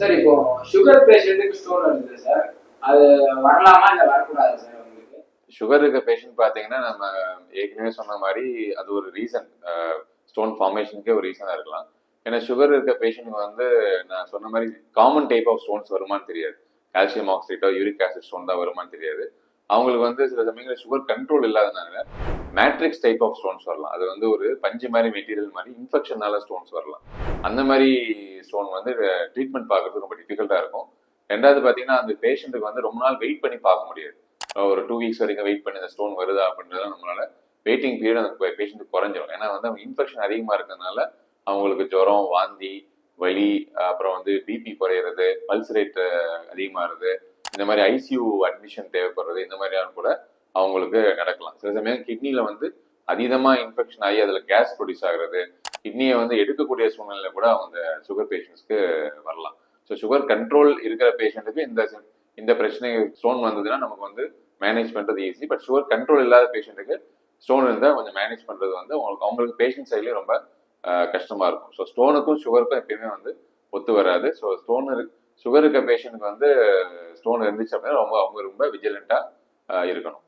Sir இப்போ sugar பேஷண்ட்டுக்கு stone இருக்குது சார் அது வரலாமா இல்லை வரக்கூடாது சார் உங்களுக்கு சுகர் இருக்க பேஷண்ட் பார்த்தீங்கன்னா நம்ம ஏற்கனவே சொன்ன மாதிரி அது ஒரு ரீசன் ஸ்டோன் ஃபார்மேஷனுக்கே ஒரு ரீசனாக இருக்கலாம். ஏன்னா சுகர் இருக்க பேஷண்ட்டுக்கு வந்து நான் சொன்ன மாதிரி காமன் டைப் ஆஃப் ஸ்டோன்ஸ் வருமான்னு தெரியாது. கால்சியம் ஆக்சைட்டோ யூரிக் ஆசிட் ஸ்டோன் தான் வருமான்னு தெரியாது. அவங்களுக்கு வந்து சில சமயங்களில் சுகர் கண்ட்ரோல் இல்லாதனால மேட்ரிக்ஸ் டைப் ஆஃப் ஸ்டோன்ஸ் வரலாம். அது வந்து ஒரு பஞ்சு மாதிரி மெட்டீரியல் மாதிரி இன்ஃபெக்ஷனால ஸ்டோன்ஸ் வரலாம். அந்த மாதிரி ஸ்டோன் வந்து ட்ரீட்மெண்ட் பார்க்கறது ரொம்ப டிஃபிகல்ட்டாக இருக்கும். ரெண்டாவது பார்த்தீங்கன்னா அந்த பேஷண்ட்டுக்கு வந்து ரொம்ப நாள் வெயிட் பண்ணி பார்க்க முடியாது. ஒரு டூ வீக்ஸ் வரைக்கும் வெயிட் பண்ணி அந்த ஸ்டோன் வருதா அப்படின்றத நம்மளால வெயிட்டிங் பீரியட் அந்த பேஷண்ட்டுக்கு குறைஞ்சிரும். ஏன்னா வந்து அவங்க இன்ஃபெக்ஷன் அதிகமாக இருக்கிறதுனால அவங்களுக்கு ஜுரம் வாந்தி வலி அப்புறம் வந்து பிபி குறையிறது பல்ஸ் ரேட் அதிகமாகிறது இந்த மாதிரி ஐசியூ அட்மிஷன் தேவைப்படுறது இந்த மாதிரியான கூட அவங்களுக்கு நடக்கலாம். சில சமயம் கிட்னியில் வந்து அதீதமாக இன்ஃபெக்ஷன் ஆகி அதில் கேஸ் ப்ரொடியூஸ் ஆகுறது கிட்னியை வந்து எடுக்கக்கூடிய சூழ்நிலையில கூட அவங்க சுகர் பேஷண்ட்ஸ்க்கு வரலாம். ஸோ சுகர் கண்ட்ரோல் இருக்கிற பேஷண்ட்டுக்கு இந்த இந்த பிரச்சனை ஸ்டோன் வந்ததுன்னா நமக்கு வந்து மேனேஜ் பண்ணுறது ஈஸி பட் சுகர் கண்ட்ரோல் இல்லாத பேஷண்ட்டுக்கு ஸ்டோன் இருந்தால் கொஞ்சம் மேனேஜ் பண்ணுறது வந்து அவங்களுக்கு அவங்களுக்கு பேஷண்ட் சைட்லேயும் ரொம்ப கஷ்டமாக கஷ்டமா இருக்கும். ஸோ ஸ்டோனுக்கும் சுகருக்கும் எப்பயுமே வந்து ஒத்து வராது. ஸோ ஸ்டோன் சுகர் இருக்க பேஷண்ட்டுக்கு வந்து ஸ்டோன் இருந்துச்சு அப்படின்னா ரொம்ப அவங்க ரொம்ப விஜிலண்ட்டாக இருக்கணும்.